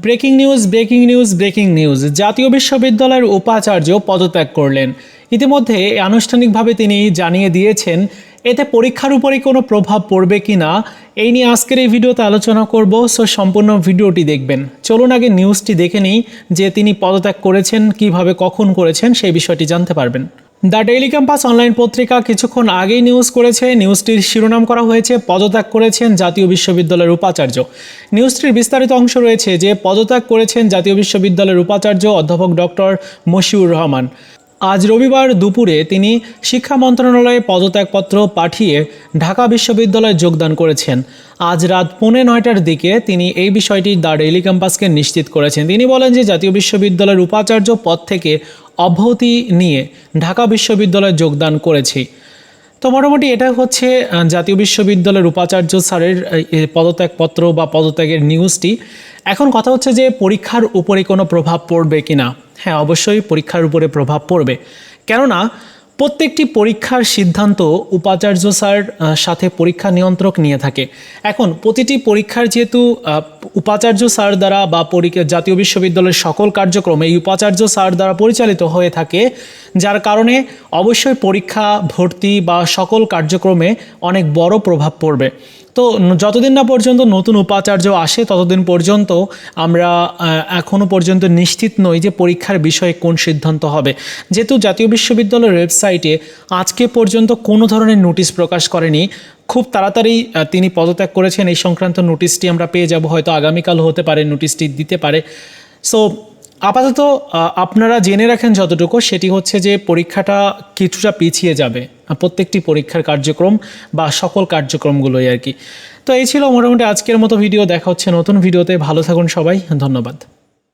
Breaking news breaking news breaking news. জাতীয় বিশ্ববিদ্যালয়ের উপাচার্য পদত্যাগ করলেন। ইতিমধ্যে আনুষ্ঠানিকভাবে তিনি জানিয়ে দিয়েছেন, এতে পরীক্ষার উপরে কোনো প্রভাব পড়বে কি না, এই নিয়ে আজকের এই ভিডিওতে আলোচনা করব। সো, সম্পূর্ণ ভিডিওটি দেখবেন। চলুন আগে নিউজটি দেখে নিই যে তিনি পদত্যাগ করেছেন, কীভাবে, কখন করেছেন, সেই বিষয়টি জানতে পারবেন। দ্য ডেইলি ক্যাম্পাস অনলাইন পত্রিকা কিছুক্ষণ আগেই নিউজ করেছে। নিউজটির শিরোনাম করা হয়েছে, পদত্যাগ করেছেন জাতীয় বিশ্ববিদ্যালয়ের উপাচার্য। নিউজটির বিস্তারিত অংশ রয়েছে যে, পদত্যাগ করেছেন জাতীয় বিশ্ববিদ্যালয়ের উপাচার্য অধ্যাপক ডক্টর মশিউর রহমান। আজ রবিবার দুপুরে তিনি শিক্ষা মন্ত্রণালয়ে পদত্যাগপত্র পাঠিয়ে ঢাকা বিশ্ববিদ্যালয়ে যোগদান করেছেন। আজ রাত পৌনে নয়টার দিকে তিনি এই বিষয়টি দ্য ডেইলি ক্যাম্পাসকে নিশ্চিত করেছেন। তিনি বলেন যে, জাতীয় বিশ্ববিদ্যালয়ের উপাচার্য পদ থেকে অব্যাহতি নিয়ে ঢাকা বিশ্ববিদ্যালয়ে যোগদান করেছি। তো মোটামুটি এটা হচ্ছে জাতীয় বিশ্ববিদ্যালয়ের উপাচার্য স্যারের পদত্যাগপত্র বা পদত্যাগের নিউজটি এখন কথা হচ্ছে যে পরীক্ষার উপরে কোনো প্রভাব পড়বে কি না হ্যাঁ অবশ্যই পরীক্ষার উপরে প্রভাব পড়বে। কেননা প্রত্যেকটি পরীক্ষার সিদ্ধান্ত উপাচার্য স্যার সাথে পরীক্ষা নিয়ন্ত্রক নিয়ে থাকে। এখন প্রতিটি পরীক্ষার যেহেতু উপাচার্য স্যার দ্বারা বা জাতীয় বিশ্ববিদ্যালয়ের সকল কার্যক্রম এই উপাচার্য স্যার দ্বারা পরিচালিত হয়ে থাকে যার কারণে অবশ্যই পরীক্ষা, ভর্তি বা সকল কার্যক্রমে অনেক বড় প্রভাব পড়বে। তো যতদিন না পর্যন্ত নতুন উপাচার্য আসে, ততদিন পর্যন্ত আমরা এখনও পর্যন্ত নিশ্চিত নই যে পরীক্ষার বিষয়ে কোন সিদ্ধান্ত হবে। যেহেতু জাতীয় বিশ্ববিদ্যালয়ের ওয়েবসাইটে আজকে পর্যন্ত কোনো ধরনের নোটিশ প্রকাশ করেনি। খুব তাড়াতাড়ি তিনি পদত্যাগ করেছেন। এই সংক্রান্ত নোটিশটি আমরা পেয়ে যাব। হয়তো আগামীকাল হতে পারে, নোটিশটি দিতে পারে। সো আপাতত আপনারা জেনে রাখেন যতটুকু, সেটি হচ্ছে যে পরীক্ষাটা কিছুটা পিছিয়ে যাবে প্রত্যেকটি পরীক্ষার কার্যক্রম বা সকল কার্যক্রমগুলোই আর কি। তো এই ছিল মোটামুটি আজকের মতো ভিডিও, দেখা হচ্ছে নতুন ভিডিওতে, ভালো থাকুন সবাই, ধন্যবাদ।